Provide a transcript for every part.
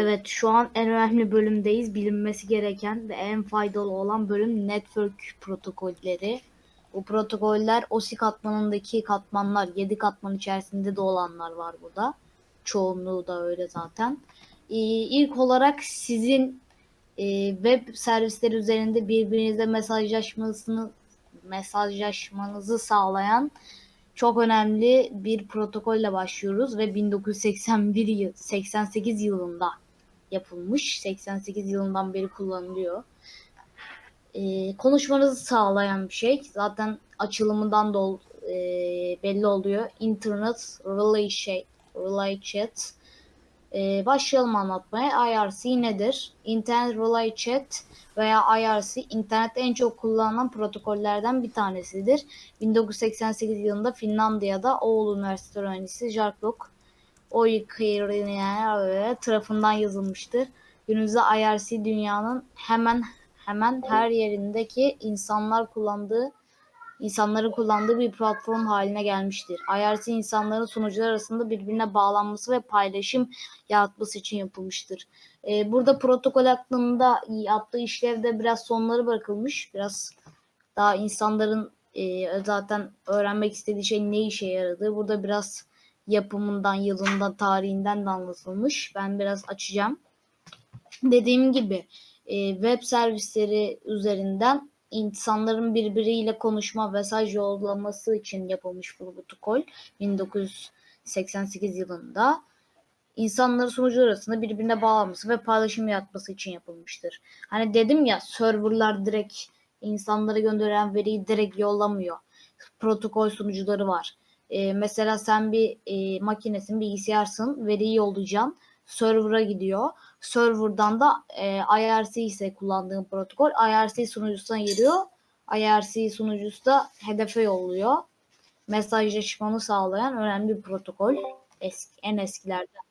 Evet, şu an en önemli bölümdeyiz. Bilinmesi gereken ve en faydalı olan bölüm network protokolleri. Bu protokoller OSI katmanındaki katmanlar, 7 katman içerisinde de olanlar var burada. Çoğunluğu da öyle zaten. Ee, ilk olarak sizin e, web servisleri üzerinde birbirinizle mesajlaşmasını mesajlaşmanızı sağlayan çok önemli bir protokolle başlıyoruz ve 1981 yıl 88 yılında yapılmış. 88 yılından beri kullanılıyor. Ee, konuşmanızı sağlayan bir şey. Zaten açılımından da e, belli oluyor. Internet Relay, Relay Chat. Ee, başlayalım anlatmaya. IRC nedir? Internet Relay Chat veya IRC internette en çok kullanılan protokollerden bir tanesidir. 1988 yılında Finlandiya'da Oulu Üniversitesi öğrencisi Jarklok Oykirinen tarafından yazılmıştır. Günümüzde IRC dünyanın hemen hemen her yerindeki insanlar kullandığı insanların kullandığı bir platform haline gelmiştir. IRC insanların sunucular arasında birbirine bağlanması ve paylaşım yaratması için yapılmıştır. Ee, burada protokol hakkında yaptığı işlevde biraz sonları bırakılmış. Biraz daha insanların e, zaten öğrenmek istediği şey ne işe yaradığı. Burada biraz yapımından, yılından, tarihinden de anlatılmış. Ben biraz açacağım. Dediğim gibi e, web servisleri üzerinden insanların birbiriyle konuşma, mesaj yollaması için yapılmış bu protokol 1988 yılında insanların sunucular arasında birbirine bağlaması ve paylaşım yapması için yapılmıştır. Hani dedim ya serverlar direkt insanlara gönderen veriyi direkt yollamıyor. Protokol sunucuları var. Ee, mesela sen bir e, makinesin, bilgisayarsın, veriyi yollayacaksın. Server'a gidiyor. Server'dan da e, IRC ise kullandığın protokol IRC sunucusuna giriyor. IRC sunucusu da hedefe yolluyor. Mesajlaşmanı sağlayan önemli bir protokol. Eski, en eskilerden.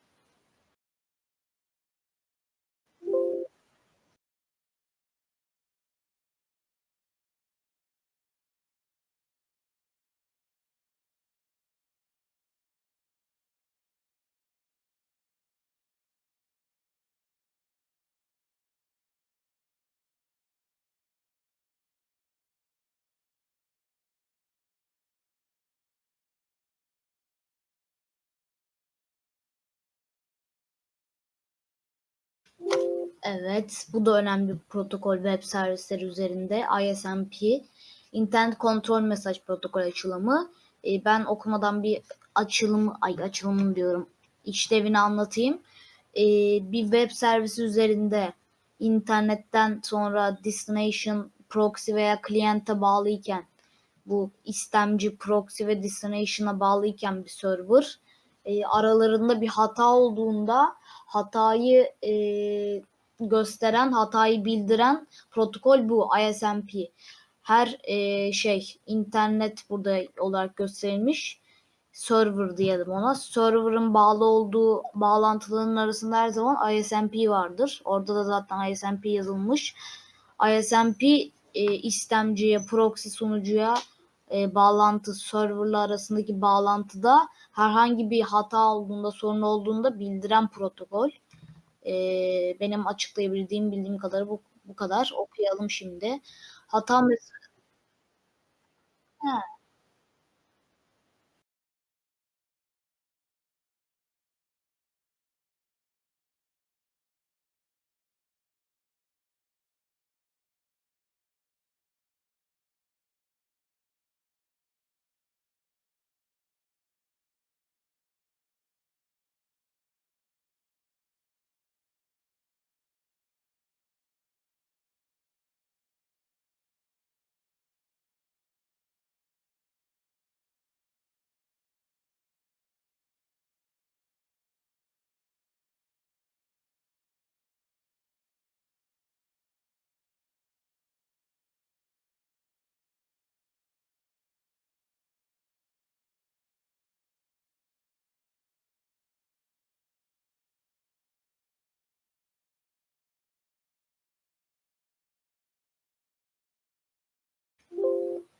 Evet, bu da önemli bir protokol web servisleri üzerinde. ISMP, Internet Kontrol Mesaj Protokol açılımı. E, ben okumadan bir açılım, ay açılımı diyorum, işlevini anlatayım. E, bir web servisi üzerinde internetten sonra destination proxy veya client'e bağlıyken bu istemci proxy ve destination'a bağlıyken bir server e, aralarında bir hata olduğunda hatayı e, gösteren, hatayı bildiren protokol bu ISMP. Her e, şey internet burada olarak gösterilmiş. Server diyelim ona. Server'ın bağlı olduğu bağlantıların arasında her zaman ISMP vardır. Orada da zaten ISMP yazılmış. ISMP e, istemciye, proxy sunucuya e, bağlantı, serverla arasındaki bağlantıda herhangi bir hata olduğunda, sorun olduğunda bildiren protokol. E, benim açıklayabildiğim, bildiğim kadarı bu, bu kadar. Okuyalım şimdi. Hata mesela...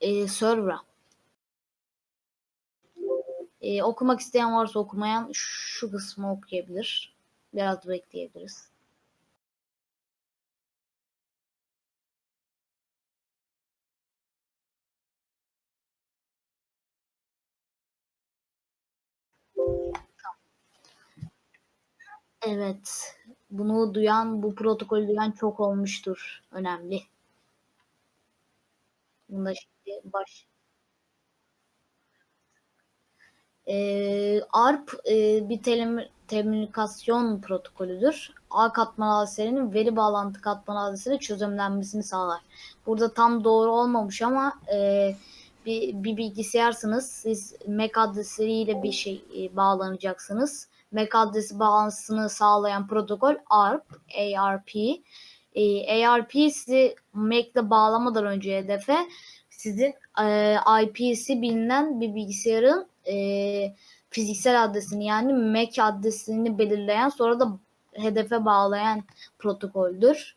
e, server'a. E, okumak isteyen varsa okumayan şu kısmı okuyabilir. Biraz bekleyebiliriz. Evet. Bunu duyan, bu protokolü duyan çok olmuştur. Önemli. Bunda şimdi baş. Ee, ARP e, bir telekomünikasyon protokolüdür. A katman adreslerinin veri bağlantı katman adresiyle çözümlenmesini sağlar. Burada tam doğru olmamış ama e, bir, bir bilgisayarsınız. Siz MAC adresleriyle bir şey e, bağlanacaksınız. MAC adresi bağlantısını sağlayan protokol ARP, ARP. E, ARP sizi MAC'le bağlamadan önce hedefe sizin e, IP'si bilinen bir bilgisayarın e, fiziksel adresini yani MAC adresini belirleyen sonra da hedefe bağlayan protokoldür.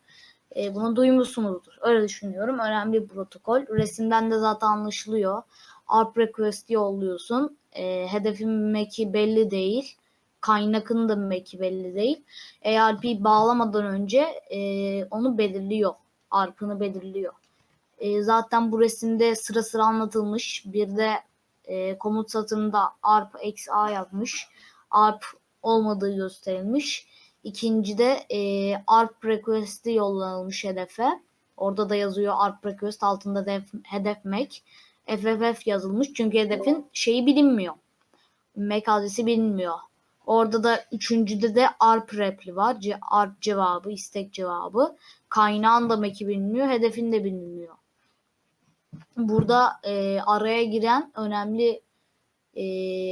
E, bunu duymuşsunuzdur. Öyle düşünüyorum. Önemli bir protokol. Resimden de zaten anlaşılıyor. ARP request yolluyorsun. E, hedefin MAC'i belli değil. Kaynakın da MAC'i belli değil. ARP bağlamadan önce e, onu belirliyor. ARP'ını belirliyor. E, zaten bu resimde sıra sıra anlatılmış. Bir de e, komut satırında arp a yazmış. Arp olmadığı gösterilmiş. İkincide e, arp request'i yollanılmış hedefe. Orada da yazıyor arp request altında da hedef mac. FFF yazılmış çünkü hedefin şeyi bilinmiyor. MAC adresi bilinmiyor. Orada da üçüncüde de ARP repli var. Ce ARP cevabı, istek cevabı. Kaynağın da MAC'i bilinmiyor, hedefin de bilinmiyor burada e, araya giren önemli e,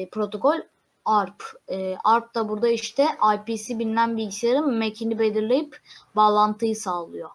protokol ARP. E, ARP da burada işte IPC bilinen bilgisayarın MAC'ini belirleyip bağlantıyı sağlıyor.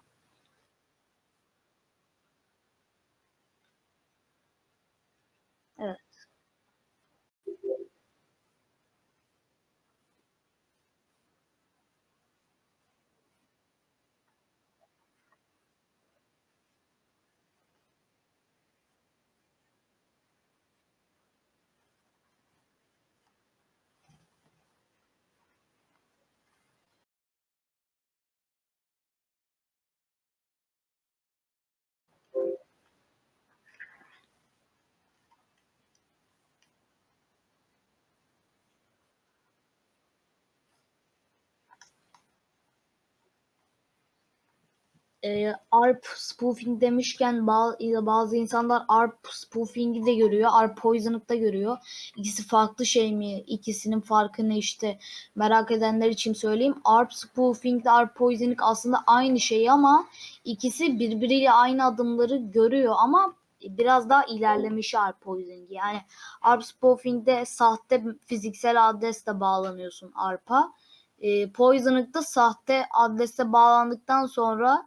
E, ARP spoofing demişken bazı, bazı insanlar ARP spoofing'i de görüyor. ARP poison'ı da görüyor. İkisi farklı şey mi? İkisinin farkı ne işte merak edenler için söyleyeyim. ARP spoofing ile ARP poisoning aslında aynı şey ama ikisi birbiriyle aynı adımları görüyor ama biraz daha ilerlemiş ARP poisoning. Yani ARP spoofing'de sahte fiziksel adresle bağlanıyorsun ARP'a. E, Poisoning'da sahte adrese bağlandıktan sonra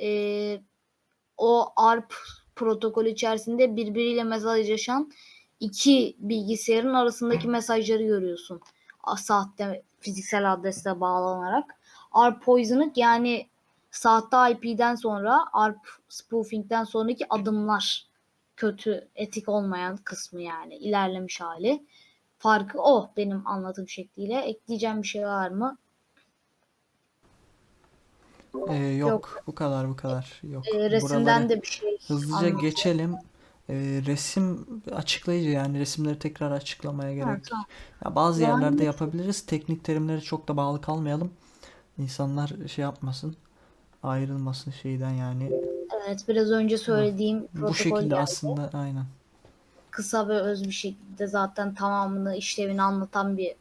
e, o ARP protokol içerisinde birbiriyle mesajlaşan iki bilgisayarın arasındaki mesajları görüyorsun. Sahte fiziksel adresle bağlanarak. ARP poisoning yani sahte IP'den sonra ARP spoofing'den sonraki adımlar kötü, etik olmayan kısmı yani ilerlemiş hali. Farkı o benim anlatım şekliyle. Ekleyeceğim bir şey var mı? Ee, yok, yok. Bu kadar bu kadar. Yok. E, resimden Buraları de bir şey hızlıca anladım. geçelim. E, resim açıklayıcı yani resimleri tekrar açıklamaya gerek. Tamam. ya bazı yani... yerlerde yapabiliriz. Teknik terimlere çok da bağlı kalmayalım. İnsanlar şey yapmasın. Ayrılmasın şeyden yani. Evet biraz önce söylediğim protokol Bu şekilde geldi. aslında aynen. Kısa ve öz bir şekilde zaten tamamını işlevini anlatan bir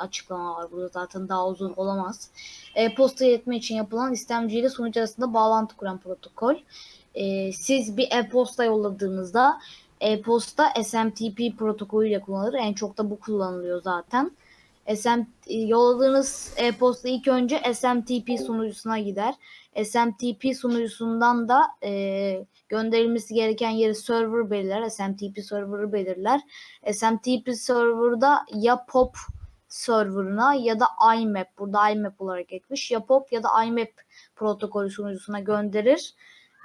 açıklama var burada zaten daha uzun olamaz. E-posta iletme için yapılan istemci ile sunucu arasında bağlantı kuran protokol. E, siz bir e-posta yolladığınızda e-posta SMTP protokolüyle kullanılır. En çok da bu kullanılıyor zaten. SM, yolladığınız e-posta ilk önce SMTP sunucusuna gider. SMTP sunucusundan da e, gönderilmesi gereken yeri server belirler. SMTP server'ı belirler. SMTP server'da ya POP serverına ya da IMAP burada IMAP olarak ekmiş ya POP ya da IMAP protokolü sunucusuna gönderir.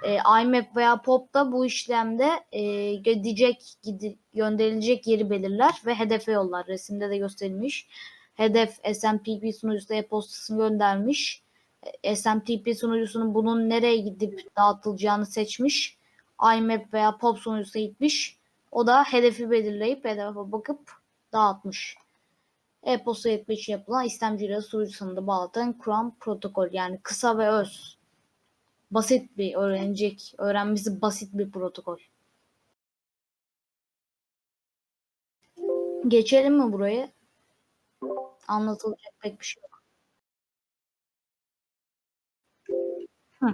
E, IMAP veya POP da bu işlemde e, gidecek gidi, gönderilecek yeri belirler ve hedefe yollar. Resimde de gösterilmiş. hedef SMTP sunucusu e-postasını göndermiş. E, SMTP sunucusunun bunun nereye gidip dağıtılacağını seçmiş. IMAP veya POP sunucusuna gitmiş. O da hedefi belirleyip hedefe bakıp dağıtmış. E-posta iletme için yapılan istemciyle sunucu sanında bağlatan kuran protokol. Yani kısa ve öz. Basit bir öğrenecek, öğrenmesi basit bir protokol. Geçelim mi buraya? Anlatılacak pek bir şey yok. Hı.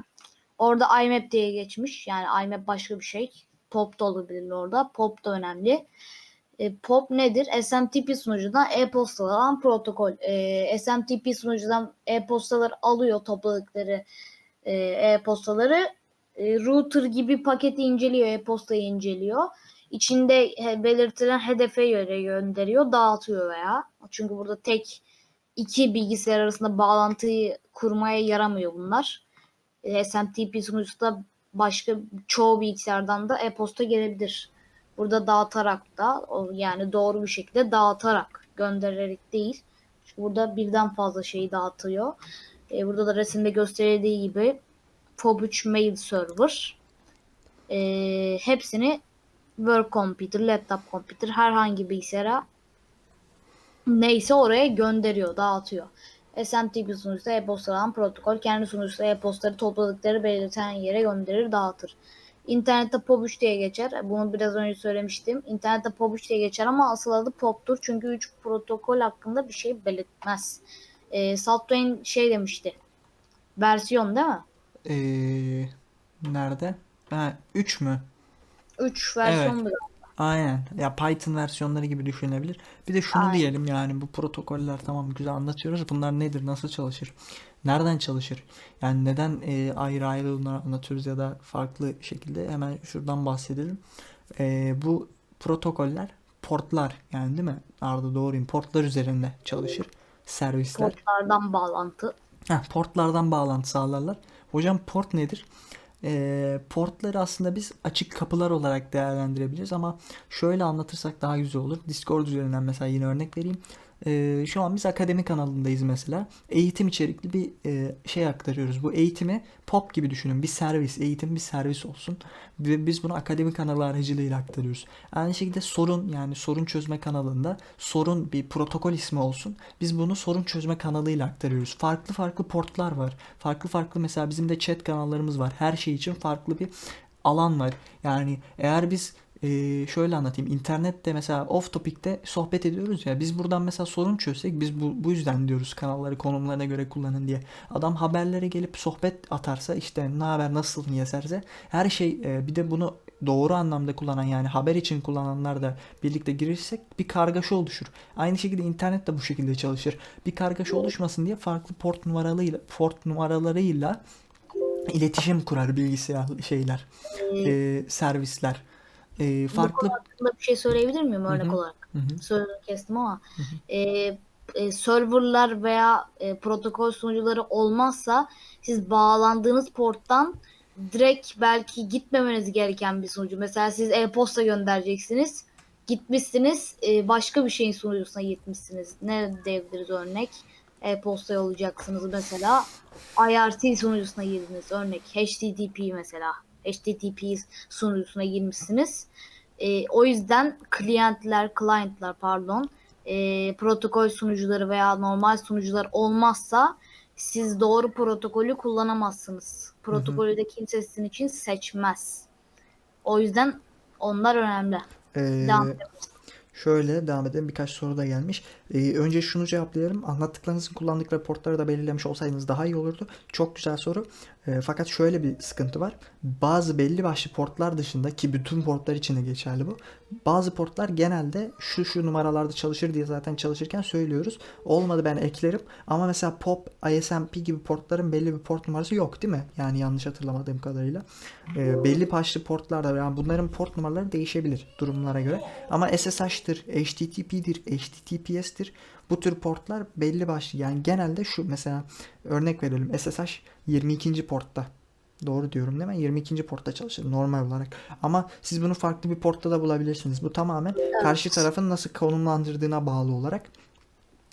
Orada IMAP diye geçmiş. Yani IMAP başka bir şey. POP da olabilir orada. POP da önemli. E, POP nedir? SMTP sunucudan e-postalar alan protokol. E, SMTP sunucudan e-postalar alıyor topladıkları e, e-postaları. E, router gibi paketi inceliyor, e-postayı inceliyor. İçinde belirtilen hedefe göre gönderiyor, dağıtıyor veya. Çünkü burada tek iki bilgisayar arasında bağlantıyı kurmaya yaramıyor bunlar. E, SMTP sunucusu da başka çoğu bilgisayardan da e-posta gelebilir. Burada dağıtarak da yani doğru bir şekilde dağıtarak göndererek değil. Çünkü burada birden fazla şeyi dağıtıyor. E, burada da resimde gösterildiği gibi POP3 mail server e, hepsini work computer, laptop computer herhangi bilgisayara neyse oraya gönderiyor, dağıtıyor. SMTP sunucusu e-posta alan protokol kendi sunucusu e-postaları topladıkları belirten yere gönderir, dağıtır. İnternette POP3 diye geçer. Bunu biraz önce söylemiştim. İnternette POP3 diye geçer ama asıl adı POP'tur. Çünkü 3 protokol hakkında bir şey belirtmez. E, Saltwayne şey demişti. Versiyon değil mi? Ee, nerede? Ha, 3 mü? 3 versiyon evet. Aynen. Ya Python versiyonları gibi düşünebilir. Bir de şunu Aynen. diyelim yani bu protokoller tamam güzel anlatıyoruz. Bunlar nedir? Nasıl çalışır? Nereden çalışır? Yani neden e, ayrı ayrı bunları anlatıyoruz ya da farklı şekilde hemen şuradan bahsedelim. E, bu protokoller portlar yani değil mi? Arda doğruyum. Portlar üzerinde çalışır. Servisler. Portlardan bağlantı. Heh, portlardan bağlantı sağlarlar. Hocam port nedir? Ee, portları aslında biz açık kapılar olarak değerlendirebiliriz ama şöyle anlatırsak daha güzel olur. Discord üzerinden mesela yine örnek vereyim. Ee, şu an biz akademi kanalındayız mesela. Eğitim içerikli bir e, şey aktarıyoruz. Bu eğitimi pop gibi düşünün. Bir servis, eğitim bir servis olsun. Ve biz bunu akademi kanalı aracılığıyla aktarıyoruz. Aynı şekilde sorun yani sorun çözme kanalında sorun bir protokol ismi olsun. Biz bunu sorun çözme kanalıyla aktarıyoruz. Farklı farklı portlar var. Farklı farklı mesela bizim de chat kanallarımız var. Her şey için farklı bir alan var. Yani eğer biz ee, şöyle anlatayım. İnternette mesela off topic'te sohbet ediyoruz ya. Biz buradan mesela sorun çözsek biz bu, bu yüzden diyoruz kanalları konumlarına göre kullanın diye. Adam haberlere gelip sohbet atarsa işte ne haber nasılsın yazarsa her şey e, bir de bunu doğru anlamda kullanan yani haber için kullananlar da birlikte girirsek bir kargaşa oluşur. Aynı şekilde internet de bu şekilde çalışır. Bir kargaşa oluşmasın diye farklı port numaralarıyla port numaralarıyla iletişim kurar bilgisayar şeyler, e, servisler. E, farklı Bu hakkında bir şey söyleyebilir miyim örnek Hı hı. olarak? Hı hı. Sözünü kestim ama e, e, serverlar veya e, protokol sunucuları olmazsa siz bağlandığınız porttan direkt belki gitmemeniz gereken bir sunucu. Mesela siz e-posta göndereceksiniz. Gitmişsiniz e, başka bir şeyin sunucusuna gitmişsiniz. Ne diyebiliriz örnek? E-posta yollayacaksınız mesela. IRC sunucusuna girdiniz örnek. HTTP mesela. HTTP sunucusuna girmişsiniz. E, o yüzden clientler, clientlar pardon, e, protokol sunucuları veya normal sunucular olmazsa siz doğru protokolü kullanamazsınız. Protokolü de kimse sizin için seçmez. O yüzden onlar önemli. Ee, Devam edebiliriz. Şöyle devam edelim. Birkaç soru da gelmiş. Ee, önce şunu cevaplayalım. Anlattıklarınızın kullandıkları portları da belirlemiş olsaydınız daha iyi olurdu. Çok güzel soru. Ee, fakat şöyle bir sıkıntı var. Bazı belli başlı portlar dışında ki bütün portlar için de geçerli bu. Bazı portlar genelde şu şu numaralarda çalışır diye zaten çalışırken söylüyoruz. Olmadı ben eklerim. Ama mesela POP, ISMP gibi portların belli bir port numarası yok değil mi? Yani yanlış hatırlamadığım kadarıyla. Ee, belli başlı portlarda yani bunların port numaraları değişebilir durumlara göre. Ama SSH'tır, HTTP'dir, HTTPS'tir. Bu tür portlar belli başlı yani genelde şu mesela örnek verelim SSH 22. portta. Doğru diyorum değil mi? 22. portta çalışır normal olarak. Ama siz bunu farklı bir portta da bulabilirsiniz. Bu tamamen karşı tarafın nasıl konumlandırdığına bağlı olarak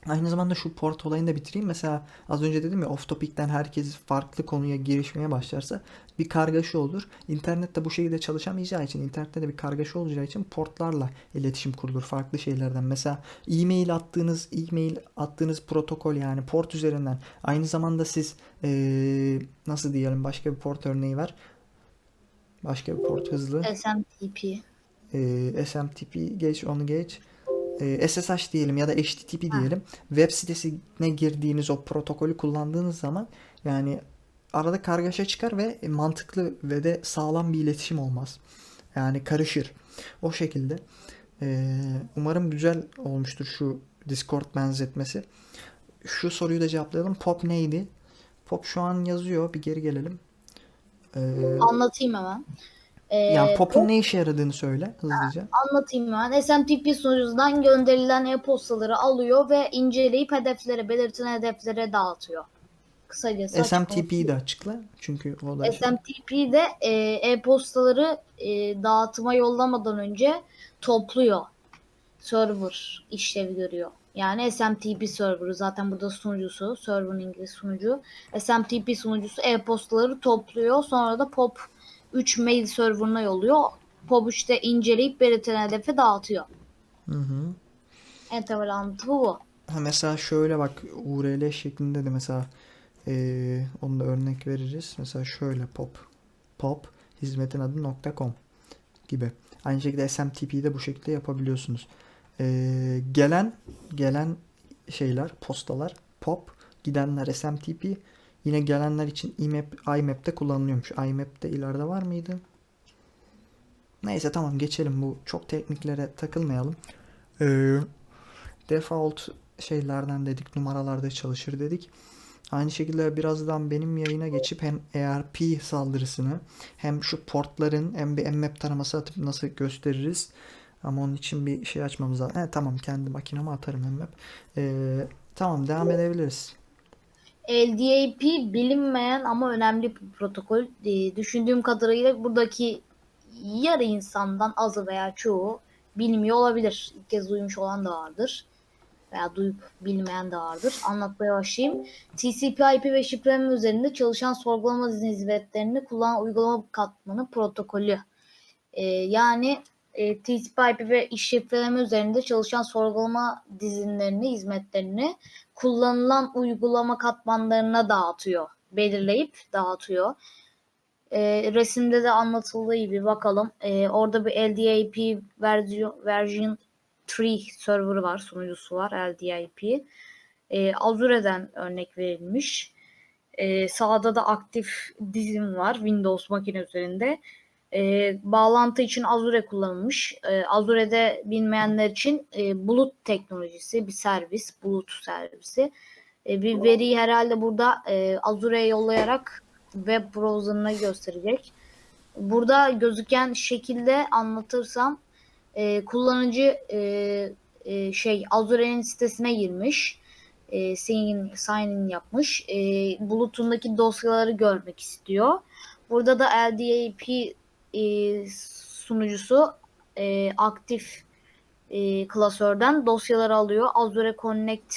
Aynı zamanda şu port olayını da bitireyim. Mesela az önce dedim ya off topic'ten herkes farklı konuya girişmeye başlarsa bir kargaşa olur. İnternette bu şekilde çalışamayacağı için, internette de bir kargaşa olacağı için portlarla iletişim kurulur farklı şeylerden. Mesela e-mail attığınız, e-mail attığınız protokol yani port üzerinden. Aynı zamanda siz eee, nasıl diyelim başka bir port örneği var. Başka bir port hızlı. SMTP. Ee, SMTP geç onu geç. Ee, SSH diyelim ya da HTTP diyelim. Web sitesine girdiğiniz o protokolü kullandığınız zaman yani arada kargaşa çıkar ve mantıklı ve de sağlam bir iletişim olmaz. Yani karışır. O şekilde. Ee, umarım güzel olmuştur şu Discord benzetmesi. Şu soruyu da cevaplayalım. Pop neydi? Pop şu an yazıyor. Bir geri gelelim. Ee, Anlatayım hemen. Ee, yani Pop'un ne işe yaradığını söyle hızlıca. Anlatayım hemen. SMTP sunucusundan gönderilen e-postaları alıyor ve inceleyip hedeflere, belirtilen hedeflere dağıtıyor. Kısacası SMTP'yi de açıkla. Çünkü o da şey. SMTP de e, e-postaları e, dağıtıma yollamadan önce topluyor. Server işlevi görüyor. Yani SMTP serverı zaten burada sunucusu, server'ın İngiliz sunucu. SMTP sunucusu e-postaları topluyor. Sonra da POP 3 mail serverına yolluyor. POP 3'te inceleyip belirtilen hedefe dağıtıyor. Hı hı. En temel anlatımı bu. Ha, mesela şöyle bak URL şeklinde de mesela eee onu da örnek veririz. Mesela şöyle pop pop hizmetin adı .com gibi. Aynı şekilde SMTP'yi de bu şekilde yapabiliyorsunuz. Eee, gelen gelen şeyler postalar pop gidenler SMTP yine gelenler için IMAP IMAP'te kullanılıyormuş. IMAP'te ileride var mıydı? Neyse tamam geçelim bu çok tekniklere takılmayalım. Eee default şeylerden dedik numaralarda çalışır dedik. Aynı şekilde birazdan benim yayına geçip hem ARP saldırısını hem şu portların hem bir mmap taraması atıp nasıl gösteririz. Ama onun için bir şey açmamız lazım. Evet tamam kendi makineme atarım mmap. Ee, tamam devam edebiliriz. LDAP bilinmeyen ama önemli bir protokol. Ee, Düşündüğüm kadarıyla buradaki yarı insandan azı veya çoğu bilmiyor olabilir. İlk kez duymuş olan da vardır. Veya duyup bilmeyen de vardır. Anlatmaya başlayayım. TCP/IP ve şifreleme üzerinde çalışan sorgulama hizmetlerini kullanan uygulama katmanı protokolü. Ee, yani e, TCP/IP ve şifreleme üzerinde çalışan sorgulama dizinlerini, hizmetlerini kullanılan uygulama katmanlarına dağıtıyor. Belirleyip dağıtıyor. Ee, resimde de anlatıldığı gibi bakalım. Ee, orada bir LDAP version, version 3 serverı var, sunucusu var LDAP. Ee, Azure'den örnek verilmiş. Ee, sağda da aktif dizim var Windows makine üzerinde. Ee, bağlantı için Azure kullanılmış. Ee, Azure'de bilmeyenler için e, bulut teknolojisi bir servis, bulut servisi. E, bir veriyi herhalde burada e, Azure'ye yollayarak web browser'ına gösterecek. Burada gözüken şekilde anlatırsam e, kullanıcı e, e, şey Azure'nin sitesine girmiş. E, sign, sign in yapmış. E, bulutundaki dosyaları görmek istiyor. Burada da LDAP e, sunucusu e, aktif e, klasörden dosyaları alıyor. Azure Connect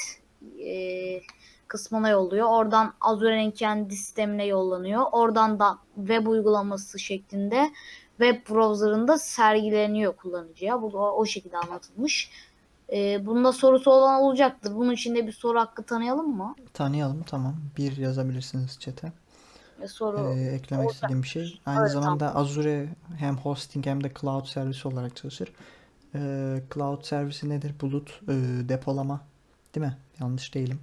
e, kısmına yolluyor. Oradan Azure'nin kendi sistemine yollanıyor. Oradan da web uygulaması şeklinde web browser'ında sergileniyor kullanıcıya. Bu o, o şekilde anlatılmış. E, bunda sorusu olan olacaktır. Bunun için de bir soru hakkı tanıyalım mı? Tanıyalım tamam. Bir yazabilirsiniz chat'e. Soru Ee, eklemek olacak. istediğim bir şey. Aynı Evet, zamanda Azure hem hosting hem de cloud servisi olarak çalışır. Ee, cloud servisi nedir? Bulut e, depolama. Değil mi? Yanlış değilim.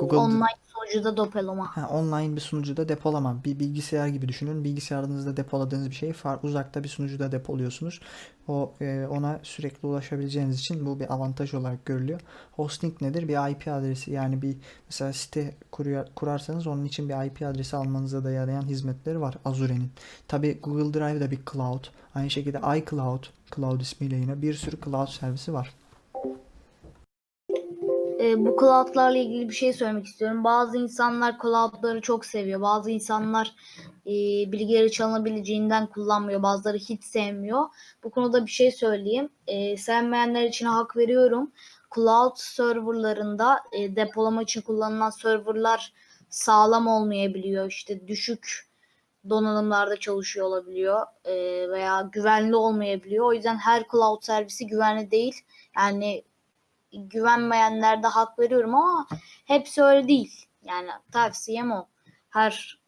Google online sunucuda dopelama. Ha, online bir sunucuda depolama. Bir bilgisayar gibi düşünün. Bilgisayarınızda depoladığınız bir şeyi far uzakta bir sunucuda depoluyorsunuz. O e, ona sürekli ulaşabileceğiniz için bu bir avantaj olarak görülüyor. Hosting nedir? Bir IP adresi yani bir mesela site kuruyor, kurarsanız onun için bir IP adresi almanıza da yarayan hizmetleri var Azure'nin. Tabi Google Drive da bir cloud. Aynı şekilde iCloud, cloud ismiyle yine bir sürü cloud servisi var. E, bu cloudlarla ilgili bir şey söylemek istiyorum. Bazı insanlar cloudları çok seviyor. Bazı insanlar e, bilgileri çalınabileceğinden kullanmıyor. Bazıları hiç sevmiyor. Bu konuda bir şey söyleyeyim. E, sevmeyenler için hak veriyorum. cloud serverlarında e, depolama için kullanılan serverlar sağlam olmayabiliyor. İşte düşük donanımlarda çalışıyor olabiliyor e, veya güvenli olmayabiliyor. O yüzden her cloud servisi güvenli değil. Yani güvenmeyenler de hak veriyorum ama hepsi öyle değil. Yani tavsiyem o. Her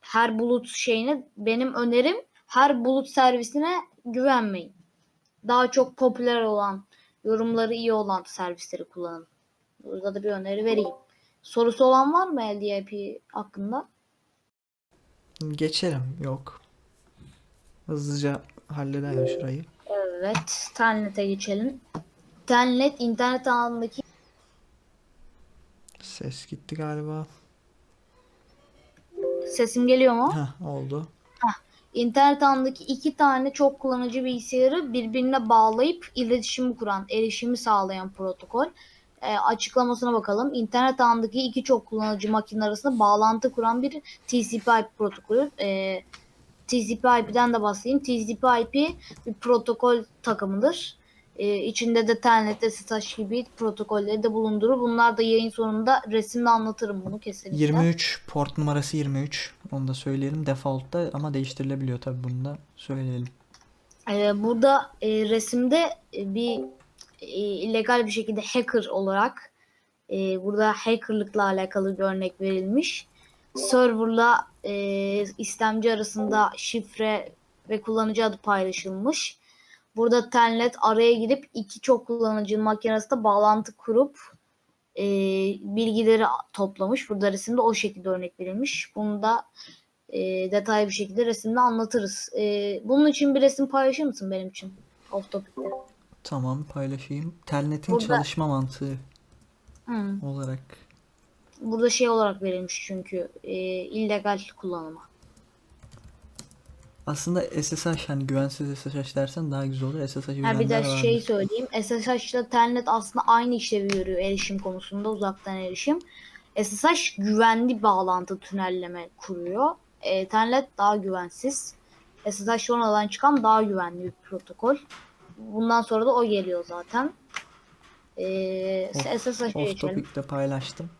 her bulut şeyine benim önerim her bulut servisine güvenmeyin. Daha çok popüler olan, yorumları iyi olan servisleri kullanın. Burada da bir öneri vereyim. Sorusu olan var mı LDAP hakkında? Geçelim. Yok. Hızlıca halledelim şurayı. Evet. Telnet'e geçelim. Telnet internet ağındaki Ses gitti galiba. sesim geliyor mu? Heh, oldu. İnternet ağındaki iki tane çok kullanıcı bilgisayarı birbirine bağlayıp iletişimi kuran, erişimi sağlayan protokol. E, açıklamasına bakalım. İnternet ağındaki iki çok kullanıcı makine arasında bağlantı kuran bir TCP/IP protokolü. E, TCP/IP'den de bahsedeyim. TCP/IP bir protokol takımıdır. E, içinde de Telnet, SSH gibi protokolleri de bulundurur. Bunlar da yayın sonunda resimle anlatırım bunu kesinlikle. 23 port numarası 23. Onu da söyleyelim. Default'ta ama değiştirilebiliyor tabii bunu da söyleyelim. Ee, burada e, resimde e, bir e, illegal bir şekilde hacker olarak e, burada hackerlıkla alakalı bir örnek verilmiş. Serverla e, istemci arasında şifre ve kullanıcı adı paylaşılmış. Burada telnet araya girip iki çok kullanıcı makine arasında bağlantı kurup e, bilgileri toplamış. Burada resimde o şekilde örnek verilmiş. Bunu da e, detaylı bir şekilde resimde anlatırız. E, bunun için bir resim paylaşır mısın benim için? Off topic'te. Tamam paylaşayım. Telnet'in Burada- çalışma mantığı Hı. olarak. Burada şey olarak verilmiş çünkü e, illegal kullanıma. Aslında SSH hani güvensiz SSH dersen daha güzel olur. SSH'ı Ha bir de vardır. şey söyleyeyim. SSH ile Telnet aslında aynı işlevi görüyor erişim konusunda uzaktan erişim. SSH güvenli bağlantı tünelleme kuruyor. E, Telnet daha güvensiz. SSH sonradan çıkan daha güvenli bir protokol. Bundan sonra da o geliyor zaten. E, Off- SSH'a Off geçelim. topic'te paylaştım.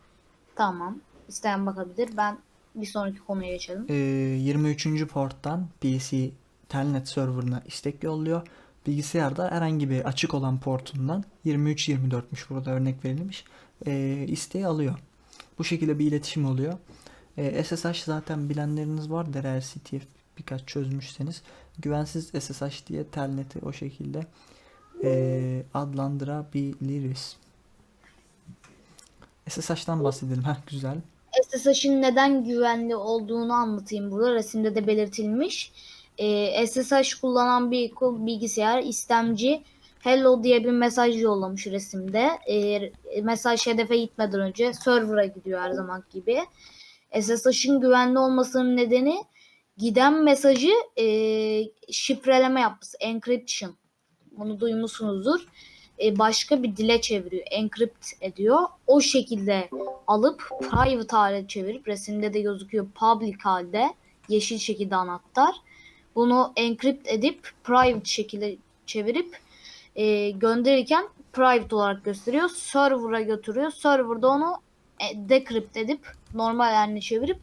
Tamam. İsteyen bakabilir. Ben bir sonraki konuya geçelim. Ee, 23. porttan PC Telnet serverına istek yolluyor. Bilgisayarda herhangi bir açık olan portundan 23-24'müş burada örnek verilmiş. Ee, isteği alıyor. Bu şekilde bir iletişim oluyor. Ee, SSH zaten bilenleriniz vardır eğer CTF birkaç çözmüşseniz. Güvensiz SSH diye Telnet'i o şekilde ee, adlandırabiliriz. SSH'tan bahsedelim. Heh, güzel. SSH'ın neden güvenli olduğunu anlatayım burada. Resimde de belirtilmiş. Ee, SSH kullanan bir bilgisayar istemci hello diye bir mesaj yollamış resimde. Ee, mesaj hedefe gitmeden önce server'a gidiyor her zaman gibi. SSH'ın güvenli olmasının nedeni giden mesajı e, şifreleme yapması, encryption. Bunu duymuşsunuzdur. E, başka bir dile çeviriyor, encrypt ediyor. O şekilde alıp private hale çevirip resimde de gözüküyor public halde yeşil şekilde anahtar. Bunu encrypt edip private şekilde çevirip e, gönderirken private olarak gösteriyor. Server'a götürüyor. Server'da onu e, decrypt edip normal haline çevirip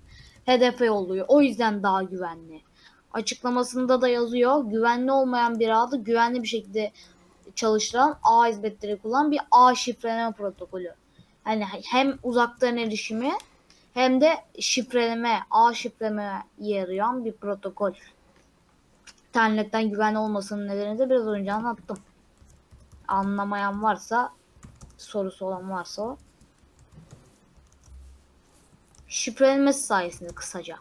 hedefe yolluyor. O yüzden daha güvenli. Açıklamasında da yazıyor. Güvenli olmayan bir ağda güvenli bir şekilde çalıştıran ağ hizmetleri kullanan bir ağ şifreleme protokolü. Yani hem uzaktan erişimi hem de şifreleme, ağ şifrelemeye yarayan bir protokol. İnternetten güvenli olmasının nedeni de biraz önce anlattım. Anlamayan varsa, sorusu olan varsa o. Şifrelenmesi sayesinde kısaca.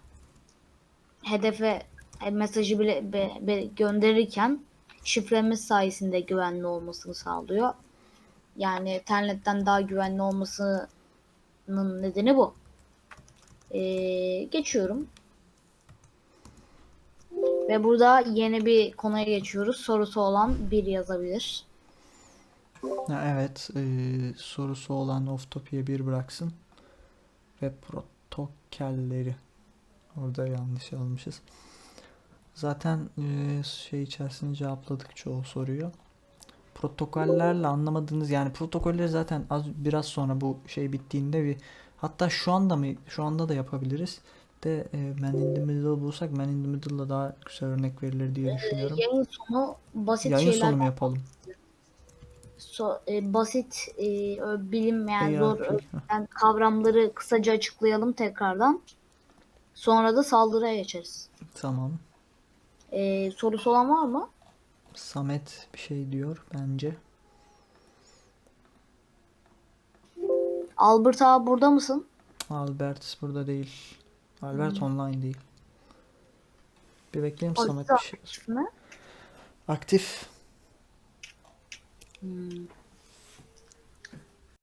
Hedefe e, mesajı bile be- be- gönderirken şifrelemesi sayesinde güvenli olmasını sağlıyor. Yani internetten daha güvenli olmasının nedeni bu. Ee, geçiyorum. Ve burada yeni bir konuya geçiyoruz. Sorusu olan bir yazabilir. Evet, eee, sorusu olan Off-Topic'e bir bıraksın. Ve protokolleri. Orada yanlış yazmışız. Zaten eee, şey içerisinde cevapladık çoğu soruyu. protokollerle anlamadığınız yani protokolleri zaten az biraz sonra bu şey bittiğinde bir hatta şu anda mı şu anda da yapabiliriz de e, Man in the Middle bulsak Man in the Middle'la daha güzel örnek verilir diye düşünüyorum. Yayın sonu basit Yayın şeyler sonu mu yapalım? so- e, basit e, bilinmeyen zor ARP. öğrenilen kavramları kısaca açıklayalım tekrardan. Sonra da saldırıya geçeriz. Tamam. E, sorusu olan var mı? Samet bir şey diyor bence. Albert abi burada mısın? Albert burada değil. Albert Hmm. online değil. Bir Albert Samet bir şey. aktif mi? Aktif. Hmm.